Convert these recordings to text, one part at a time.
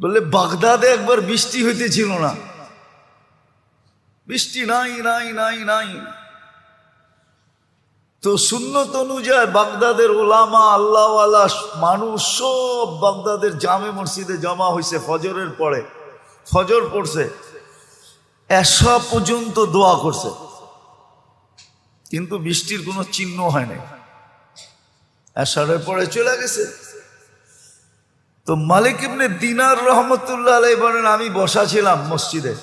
বললে, বাগদাদে একবার বৃষ্টি হইতেছিল না। বৃষ্টি নাই নাই নাই নাই। তো সুন্নত অনুযায়ী বাগদাদের ওলামা, আল্লাহওয়ালা মানুষ সব বাগদাদের জামে মসজিদে জমা হয়েছে ফজরের পরে। ফজর পড়ছে এসা পর্যন্ত দোয়া করছে। কিন্তু বৃষ্টির কোনো চিহ্ন হয় নাই। এসারের পরে চলে গেছে। তো মালিক ইবনে দিনার রহমতুল্লাহ আলাই বলেন, আমি বসা ছিলাম মসজিদে।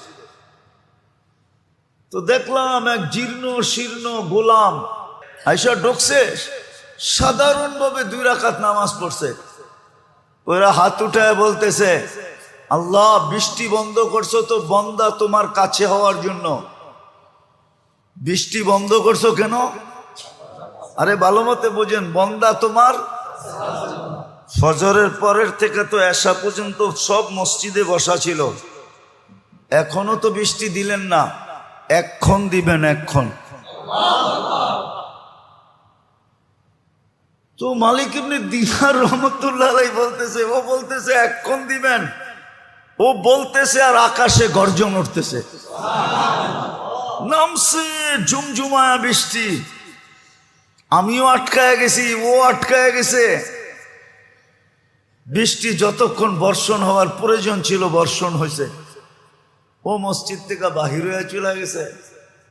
তো দেখলাম এক জীর্ণ, শীর্ণ গোলাম আইসা ঢুকছে, সাধারণভাবে দুই রাকাত নামাজ পড়ছে। ওরা হাত উঠায় বলতেছে, আল্লাহ, বৃষ্টি বন্ধ করছ তো বন্দা তোমার কাছে হওয়ার জন্য। বৃষ্টি বন্ধ করছ কেন? আরে ভালো মতে বোঝেন, বন্দা তোমার ফজরের পরের থেকে তো এসা পর্যন্ত সব মসজিদে বসা ছিল। এখনও তো বৃষ্টি দিলেন না। এক্ষণ দিবেন এক্ষণ তো মালিক এমনি দিনার রহমতুল্লাহ বলতেছে, ও বলতেছে এক্ষণ দিবেন। ও বলতেছে আর আকাশে গর্জন উঠতেছে। নামছে ঝুমঝুমায়া বৃষ্টি। আমিও আটকায় গেছি, ও আটকায় গেছে। বৃষ্টি যতক্ষণ বর্ষণ হওয়ার প্রয়োজন ছিল, বর্ষণ হয়েছে। ও মসজিদ থেকে বাহির হয়ে চলে গেছে।